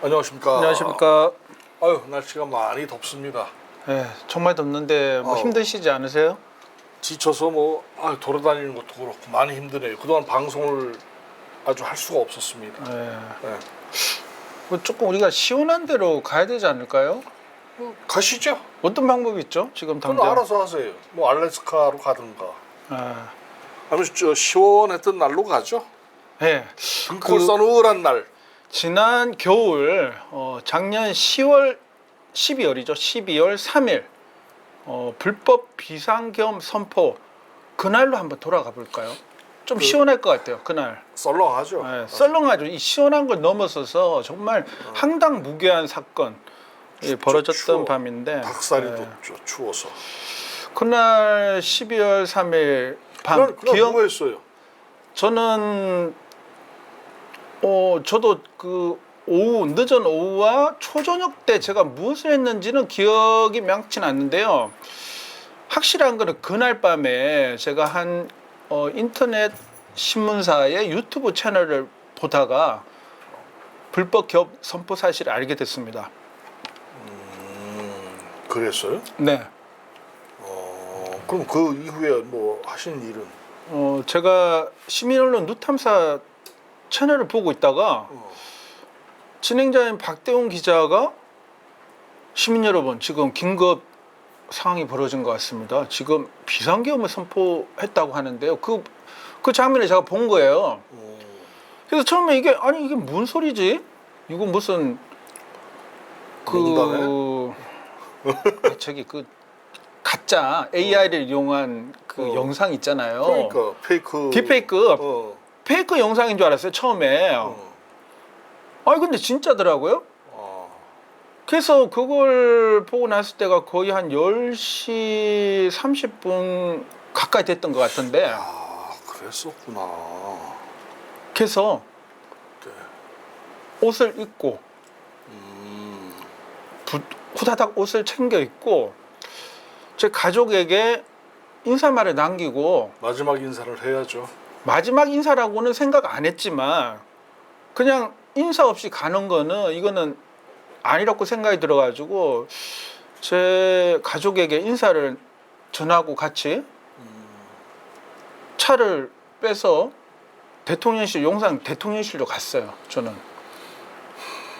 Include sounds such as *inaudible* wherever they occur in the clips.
안녕하십니까. 안녕하십니까. 아유 날씨가 많이 덥습니다. 예, 정말 덥는데 뭐 어. 힘드시지 않으세요? 지쳐서 뭐 아, 돌아다니는 것도 그렇고 많이 힘드네요. 그동안 방송을 아주 할 수가 없었습니다. 예. 네. 뭐 조금 우리가 시원한 데로 가야 되지 않을까요? 뭐 가시죠. 어떤 방법이 있죠? 지금 그건 당장. 알아서 하세요. 뭐 알래스카로 가든가. 아, 아니면 저 시원했던 날로 가죠. 예. 그 서늘한 날. 지난 겨울 어, 작년 10월 12월이죠. 12월 3일 어, 불법 비상겸 선포 그날로 한번 돌아가 볼까요? 좀 그- 시원할 것 같아요. 그날. 썰렁하죠. 예, 썰렁하죠. 이 시원한 걸 넘어서서 정말 황당무계한 사건 이 벌어졌던 추워. 밤인데 닭살이 예. 돋죠. 추워서. 그날 12월 3일 밤 그날, 그날 기억 뭐 했어요? 저는 어 저도 그 오후 늦은 오후와 초저녁 때 제가 무엇을 했는지는 기억이 명치는 않는데요. 확실한 거는 그날 밤에 제가 한 어, 인터넷 신문사의 유튜브 채널을 보다가 불법 기업 선포 사실을 알게 됐습니다. 음, 그랬어요? 네. 어, 그럼 그 이후에 뭐 하신 일은? 어 제가 시민언론 누탐사 채널을 보고 있다가 어, 진행자인 박대웅 기자가 시민 여러분 지금 긴급 상황이 벌어진 것 같습니다. 지금 비상계엄을 선포했다고 하는데요. 그, 그 장면을 제가 본 거예요. 어, 그래서 처음에 이게 아니 이게 뭔 소리지? 이거 무슨 그? 아, 저기 그 가짜 AI를 이용한 그 어. 영상 있잖아요. 그러니까 페이크. 딥페이크 어, 페이크 영상인 줄 알았어요 처음에. 어, 아니 근데 진짜더라고요. 어. 그래서 그걸 보고 났을 때가 거의 한 10시 30분 가까이 됐던 것 같은데 아, 그랬었구나. 그래서 네. 옷을 입고 음, 부- 후다닥 옷을 챙겨 입고 제 가족에게 인사말을 남기고 마지막 인사를 해야죠. 마지막 인사라고는 생각 안 했지만 그냥 인사 없이 가는 거는 이거는 아니라고 생각이 들어가지고 제 가족에게 인사를 전하고 같이 차를 빼서 대통령실 용산 대통령실로 갔어요. 저는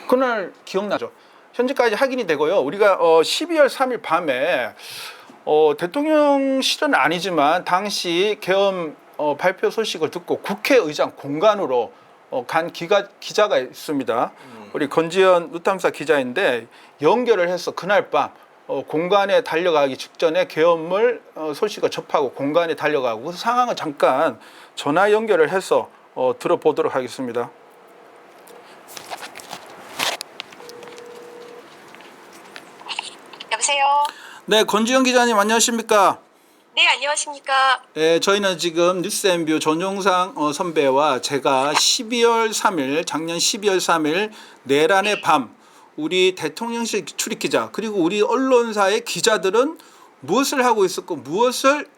그날 기억나죠. 현재까지 확인이 되고요. 우리가 어 12월 3일 밤에 어 대통령실은 아니지만 당시 계엄 어 발표 소식을 듣고 국회의장 공간으로 어, 간 기가, 기자가 있습니다. 우리 건지현 누탐사 기자인데 연결을 해서 그날 밤 어, 공간에 달려가기 직전에 계엄을 어, 소식을 접하고 공간에 달려가고 그 상황을 잠깐 전화 연결을 해서 어, 들어보도록 하겠습니다. 여보세요. 네, 건지현 기자님 안녕하십니까? 네, 안녕하십니까. 네, 저희는 지금 뉴스앤뷰 전용상 어, 선배와 제가 12월 3일, 작년 12월 3일 내란의 밤 우리 대통령실 출입 기자 그리고 우리 언론사의 기자들은 무엇을 하고 있었고 무엇을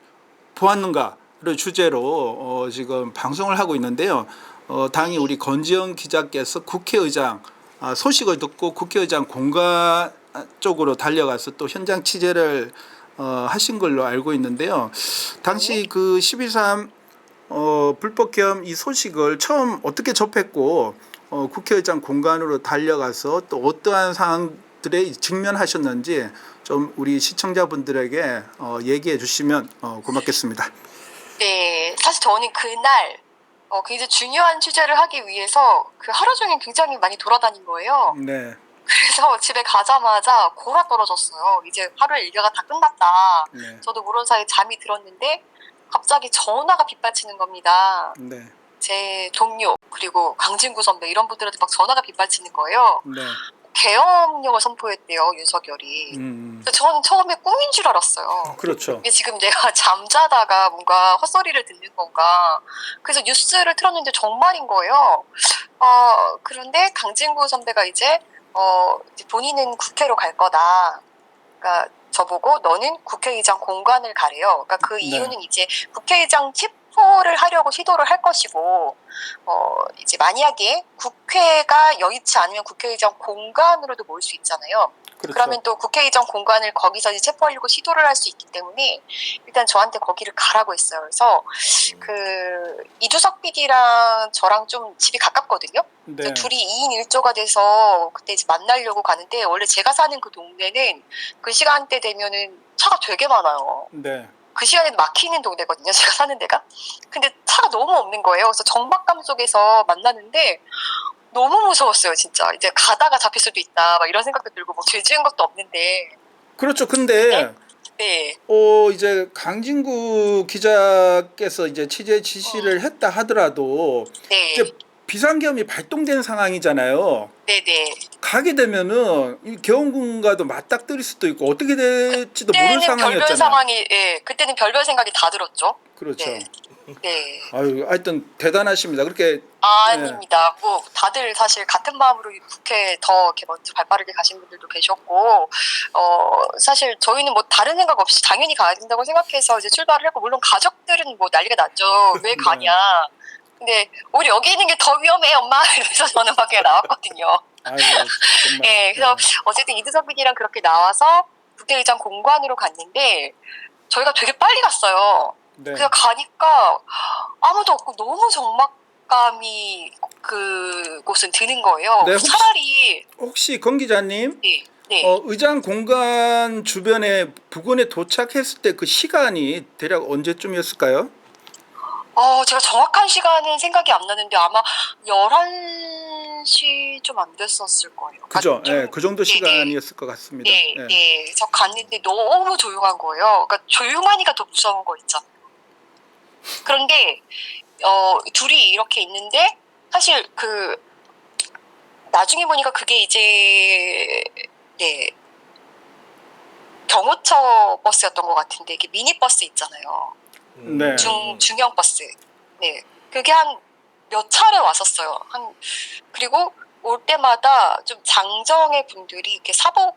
보았는가를 주제로 어, 지금 방송을 하고 있는데요. 어, 당이 우리 건지영 기자께서 국회의장 아, 소식을 듣고 국회의장 공간 쪽으로 달려가서 또 현장 취재를 어, 하신 걸로 알고 있는데요. 당시 그 12.3 어, 불법 계엄 이 소식을 처음 어떻게 접했고 어, 국회의장 공간으로 달려가서 또 어떠한 상황들에 직면하셨는지 좀 우리 시청자분들에게 어, 얘기해 주시면 어, 고맙겠습니다. 네, 사실 저는 그날 어, 굉장히 중요한 취재를 하기 위해서 그 하루 종일 굉장히 많이 돌아다닌 거예요. 네, 그래서 집에 가자마자 골아 떨어졌어요. 이제 하루의 일과가 다 끝났다. 네, 저도 모르는 사이에 잠이 들었는데 갑자기 전화가 빗발치는 겁니다. 네, 제 동료 그리고 강진구 선배 이런 분들한테 막 전화가 빗발치는 거예요. 네, 계엄령을 선포했대요 윤석열이. 음, 그래서 저는 처음에 꿈인 줄 알았어요. 그렇죠. 이게 지금 내가 *laughs* 잠자다가 뭔가 헛소리를 듣는 건가. 그래서 뉴스를 틀었는데 정말인 거예요. 어, 그런데 강진구 선배가 이제, 어, 본인은 국회로 갈 거다. 그러니까 저보고 너는 국회의장 공간을 가래요. 그러니까 그 네. 이유는 이제 국회의장 집 체포를 하려고 시도를 할 것이고 어 이제 만약에 국회가 여의치 않으면 국회의장 공간으로도 모일 수 있잖아요. 그렇죠. 그러면또 국회의장 공간을 거기서 이제 체포하려고 시도를 할 수 있기 때문에 일단 저한테 거기를 가라고 했어요. 그래서 그 이두석 PD랑 저랑 좀 집이 가깝거든요. 네. 둘이 2인 1조가 돼서 그때 이제 만나려고 가는데 원래 제가 사는 그 동네는 그 시간대 되면은 차가 되게 많아요. 네. 그 시간에는 막히는 동네거든요. 제가 사는 데가. 근데 차가 너무 없는 거예요. 그래서 정막감 속에서 만나는데 너무 무서웠어요, 진짜. 이제 가다가 잡힐 수도 있다. 막 이런 생각도 들고 뭐 죄 지은 것도 없는데. 그렇죠. 근데 네. 어 이제 강진구 기자께서 이제 취재 지시를 했다 하더라도 네. 이제 비상계엄이 발동된 상황이잖아요. 네, 네. 가게 되면은 이 계엄군과도 맞닥뜨릴 수도 있고 어떻게 될지도 모르는 그때는 별별 상황이었잖아요. 상황이 예. 그때는 별별 생각이 다 들었죠. 그렇죠. 네. 네. 아유, 하여튼 대단하십니다. 그렇게 아, 네. 아닙니다. 뭐 다들 사실 같은 마음으로 국회에 더 이렇게 먼저 발빠르게 가신 분들도 계셨고, 어 사실 저희는 뭐 다른 생각 없이 당연히 가야 된다고 생각해서 이제 출발을 했고, 물론 가족들은 뭐 난리가 났죠. 왜 네. 가냐. 근데 우리 여기 있는 게 더 위험해, 엄마. *laughs* 이러면서 저는 막 그냥 나왔거든요. 아유, 정말. 예, *laughs* 그래서 어쨌든 이두석 PD랑 그렇게 나와서 국회의장 공관으로 갔는데 저희가 되게 빨리 갔어요. 네. 그래서 가니까 아무도 없고 너무 적막감이 그곳은 드는 거예요. 네, 혹시- 차라리 혹시 권 기자님 네, 네. 어, 의장 공간 주변에 부근에 도착했을 때 그 시간이 대략 언제쯤이었을까요? 어, 제가 정확한 시간은 생각이 안 나는데 아마 11시 좀 안 됐었을 거예요. 그죠? 예, 그 정도 네, 네. 시간이었을 것 같습니다. 네, 예. 네. 그래서 갔는데 너무 조용한 거예요. 그러니까 조용하니까 더 무서운 거 있잖아요. 그런데 어 둘이 이렇게 있는데 사실 그 나중에 보니까 그게 이제 네 경호처 버스였던 것 같은데 이게 미니 버스 있잖아요. 네. 중 중형 버스. 네. 그게 한 몇 차례 왔었어요. 한 그리고 올 때마다 좀 장정의 분들이 이렇게 사복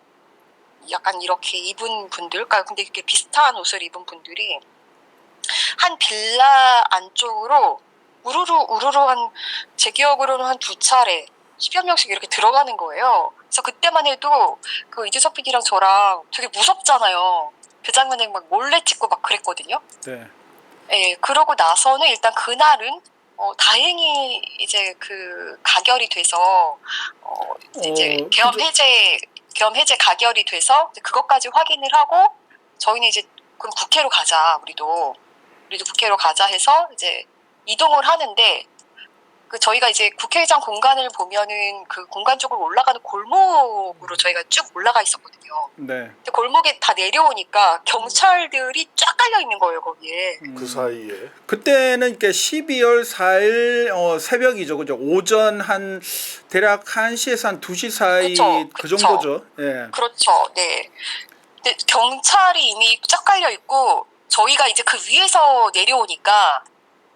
약간 이렇게 입은 분들까요? 근데 이렇게 비슷한 옷을 입은 분들이 한 빌라 안쪽으로 우르르 우르르 한 제 기억으로는 한 두 차례 10여 명씩 이렇게 들어가는 거예요. 그래서 그때만 해도 그 이주석 PD랑 저랑 되게 무섭잖아요. 그 장면을 막 몰래 찍고 막 그랬거든요. 네. 예, 그러고 나서는 일단 그날은 어, 다행히 이제 그 가결이 돼서 어, 이제 어, 계엄 그죠. 해제 계엄 해제 가결이 돼서 이제 그것까지 확인을 하고 저희는 이제 그럼 국회로 가자 우리도 우리도 국회로 가자 해서 이제 이동을 하는데 그 저희가 이제 국회의장 공간을 보면은 그 공간 쪽으로 올라가는 골목으로 저희가 쭉 올라가 있었거든요. 네. 근데 골목에 다 내려오니까 경찰들이 쫙 깔려 있는 거예요 거기에. 음, 그 사이에 그때는 이렇게 12월 4일 어, 새벽이죠. 그죠? 오전 한 대략 1시에서 한 2시 사이 그쵸, 그 그쵸. 정도죠. 예. 그렇죠. 네. 근데 경찰이 이미 쫙 깔려 있고 저희가 이제 그 위에서 내려오니까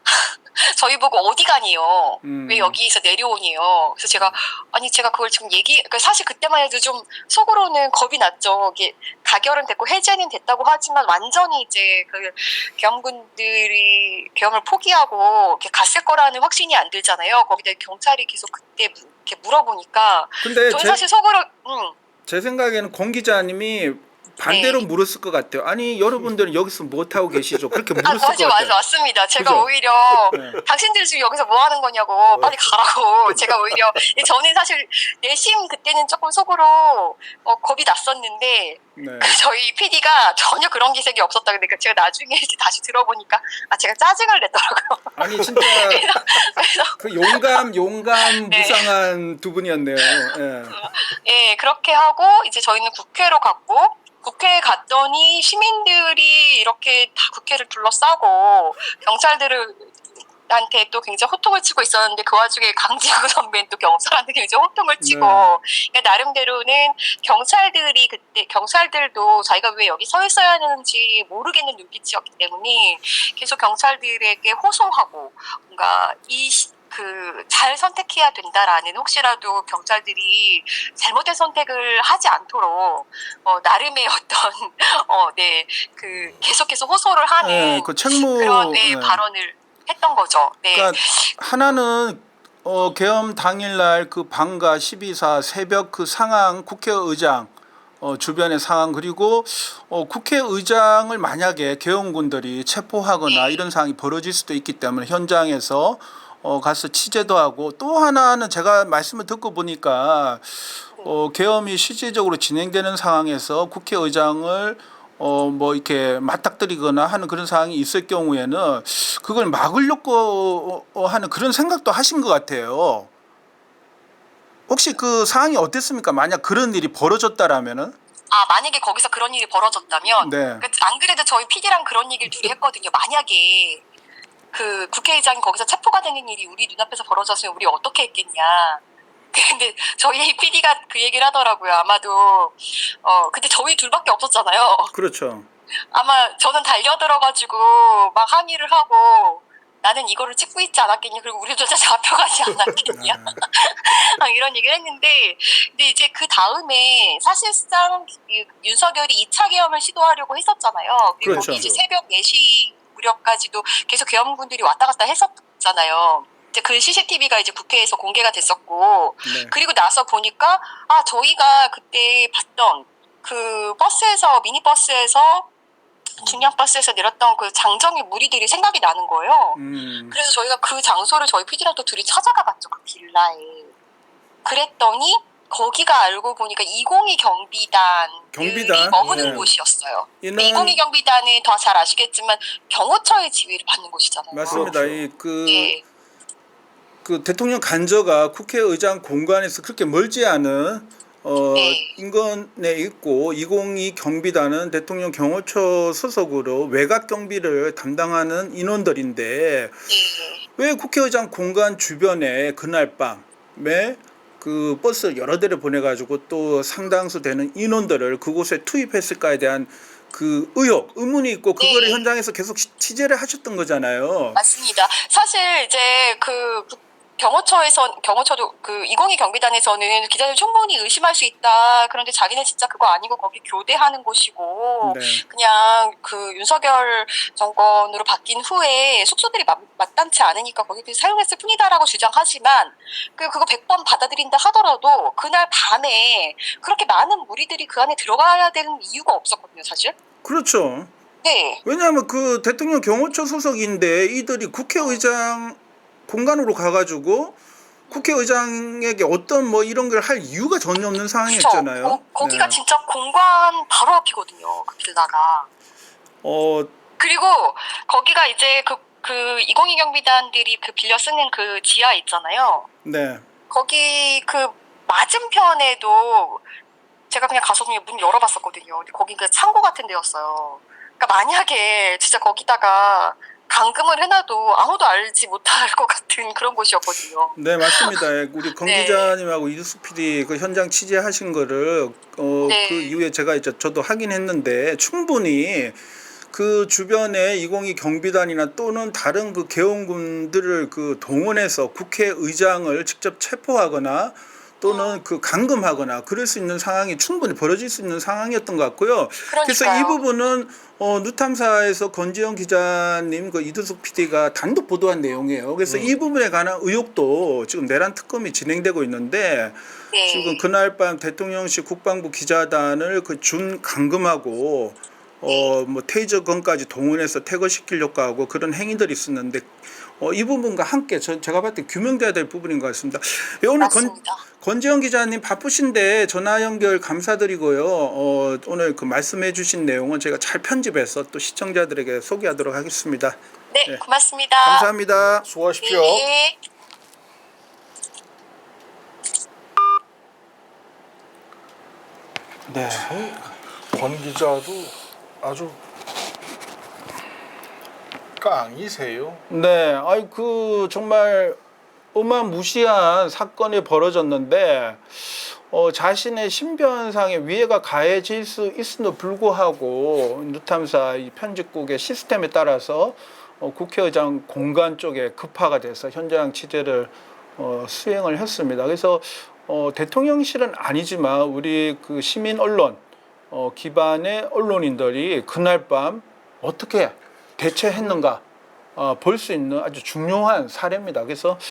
*laughs* 저희 보고 어디 가니요? 음. 왜 여기서 내려오니요? 그래서 제가 아니 제가 그걸 지금 얘기 그러니까 사실 그때만 해도 좀 속으로는 겁이 났죠. 이게 가결은 됐고 해제는 됐다고 하지만 완전히 이제 그 계엄군들이 계엄을 포기하고 이렇게 갔을 거라는 확신이 안 들잖아요. 거기다 경찰이 계속 그때 무- 이렇게 물어보니까 근데 저는 제, 사실 속으로 음, 제 생각에는 권 기자님이 반대로 네. 물었을 것 같아요. 아니 여러분들은 여기서 뭐 하고 계시죠? 그렇게 아, 물었을 맞아, 것 맞아, 같아요. 맞습니다. 제가 그죠? 오히려 네. 당신들 지금 여기서 뭐 하는 거냐고 빨리 가라고 *laughs* 제가 오히려 저는 사실 내심 그때는 조금 속으로 어, 겁이 났었는데 네. 그 저희 PD가 전혀 그런 기색이 없었다 근데 그 제가 나중에 이제 다시 들어보니까 아 제가 짜증을 냈더라고요. 아니 진짜 *laughs* 그 용감 용감 네. 무상한 두 분이었네요. 예. 예, 그렇게 하고 이제 저희는 국회로 갔고 국회에 갔더니 시민들이 이렇게 다 국회를 둘러싸고 경찰들을 한테 또 굉장히 호통을 치고 있었는데 그 와중에 강지구 *laughs* 선배는 또 경찰한테 굉장히 호통을 치고 네. 그러니까 나름대로는 경찰들이 그때 경찰들도 자기가 왜 여기 서 있어야 하는지 모르겠는 눈빛이었기 때문에 계속 경찰들에게 호소하고 뭔가 이 그 잘 선택해야 된다라는 혹시라도 경찰들이 잘못된 선택을 하지 않도록 어, 나름의 *laughs* 어떤 어 네 그 계속해서 호소를 하는 예, 그 책무 그런 네, 예. 발언을 했던 거죠. 네. 그러니까 하나는 어, 계엄 당일날 그 방가 12사 새벽 그 상황 국회의장 어, 주변의 상황 그리고 어, 국회의장을 만약에 계엄군들이 체포하거나 네. 이런 상황이 벌어질 수도 있기 때문에 현장에서 어, 가서 취재도 하고 또 하나는 제가 말씀을 듣고 보니까 어, 계엄이 실질적으로 진행되는 상황에서 국회의장을 어, 뭐 이렇게 맞닥뜨리거나 하는 그런 상황이 있을 경우에는 그걸 막으려고 어, 하는 그런 생각도 하신 것 같아요. 혹시 그 상황이 어땠습니까? 만약 그런 일이 벌어졌다라면은? 아 만약에 거기서 그런 일이 벌어졌다면 네. 그, 안 그래도 저희 PD랑 그런 얘기를 둘이 했거든요. 만약에 그 국회의장이 거기서 체포가 되는 일이 우리 눈앞에서 벌어졌으면 우리 어떻게 했겠냐. *laughs* 근데 저희 PD가 그 얘기를 하더라고요. 아마도 어 근데 저희 둘밖에 없었잖아요. 그렇죠. 아마 저는 달려들어가지고 막 항의를 하고 나는 이거를 찍고 있지 않았겠냐 그리고 우리도 다 잡혀가지 않았겠냐 *laughs* 막 이런 얘기를 했는데 근데 이제 그 다음에 사실상 이 윤석열이 2차 계엄을 시도하려고 했었잖아요 그리고 그렇죠. 이제 새벽 4시 무렵까지도 계속 계엄군들이 왔다 갔다 했었잖아요 이제 그 CCTV가 이제 국회에서 공개가 됐었고 네. 그리고 나서 보니까 아 저희가 그때 봤던 그 버스에서 미니 버스에서 중량 버스에서 내렸던 그 장정의 무리들이 생각이 나는 거예요. 음. 그래서 저희가 그 장소를 저희 PD랑 또 둘이 찾아가 봤죠 그 빌라에. 그랬더니 거기가 알고 보니까 202 경비단 경비단? 머무는 네. 곳이었어요. 이는 202 경비단은 더 잘 아시겠지만 경호처의 지휘를 받는 곳이잖아요. 맞습니다. 그렇죠. 이그 네. 그 대통령 간저가 국회의장 공간에서 그렇게 멀지 않은 어, 네. 인근에 있고 202 경비단은 대통령 경호처 소속으로 외곽 경비를 담당하는 인원들인데 네. 왜 국회의장 공간 주변에 그날 밤에 그 버스 여러 대를 보내가지고 또 상당수 되는 인원들을 그곳에 투입했을까에 대한 그 의혹, 의문이 있고 그거를 네. 현장에서 계속 시- 취재를 하셨던 거잖아요. 맞습니다. 사실 이제 그 경호처에서 경호처도 그202 경비단에서는 기자들 충분히 의심할 수 있다. 그런데 자기는 진짜 그거 아니고 거기 교대하는 곳이고 네. 그냥 그 윤석열 정권으로 바뀐 후에 숙소들이 마, 마땅치 않으니까 거기 그냥 사용했을 뿐이다라고 주장하지만 그 그거 100번 받아들인다 하더라도 그날 밤에 그렇게 많은 무리들이 그 안에 들어가야 되는 이유가 없었거든요, 사실. 그렇죠. 네. 왜냐하면 그 대통령 경호처 소속인데 이들이 국회의장 공간으로 가가지고 국회의장에게 어떤 뭐 이런 걸 할 이유가 전혀 없는 상황이었잖아요. 거, 거기가 네. 진짜 공관 바로 앞이거든요. 그 빌라가. 어, 그리고 거기가 이제 그, 그 202 경비단들이 그 빌려 쓰는 그 지하 있잖아요. 네. 거기 그 맞은편에도 제가 그냥 가서 그냥 문 열어봤었거든요. 근데 거기 그 창고 같은 데였어요. 그러니까 만약에 진짜 거기다가 감금을 해놔도 아무도 알지 못할 것 같은 그런 곳이었거든요. 네 맞습니다. *laughs* 우리 권 네. 기자님하고 이두수 PD 그 현장 취재하신 거를 어, 네. 그 이후에 제가 이제 저도 확인했는데 충분히 그 주변에 202 경비단이나 또는 다른 그 계엄군들을 그 동원해서 국회의장을 직접 체포하거나 또는 그 감금하거나 그럴 수 있는 상황이 충분히 벌어질 수 있는 상황이었던 것 같고요. 그래서 이 그러니까요. 부분은 어, 누탐사에서 권지영 기자님, 그 이두숙 PD가 단독 보도한 내용이에요. 그래서 음. 이 부분에 관한 의혹도 지금 내란 특검이 진행되고 있는데 네. 지금 그날 밤 대통령실 국방부 기자단을 그 준 감금하고 어 뭐 테이저건까지 동원해서 퇴거시키려고 하고 그런 행위들이 있었는데 어, 이 부분과 함께 저, 제가 봤을 때 규명돼야 될 부분인 것 같습니다. 예, 오늘 맞습니다. 권지영 기자님 바쁘신데 전화 연결 감사드리고요. 어, 오늘 그 말씀해 주신 내용은 제가 잘 편집해서 또 시청자들에게 소개하도록 하겠습니다. 네, 네. 고맙습니다. 감사합니다. 수고하십시오. 네. 네. 권 기자도 아주 깡이세요. 네, 아이 그 정말 어마무시한 사건이 벌어졌는데 어, 자신의 신변상의 위해가 가해질 수 있음에도 불구하고 뉴탐사 이 편집국의 시스템에 따라서 어, 국회의장 공간 쪽에 급파가 돼서 현장 취재를 어, 수행을 했습니다. 그래서 어, 대통령실은 아니지만 우리 그 시민 언론 어, 기반의 언론인들이 그날 밤 어떻게 대처했는가 어, 볼수 있는 아주 중요한 사례입니다. 그래서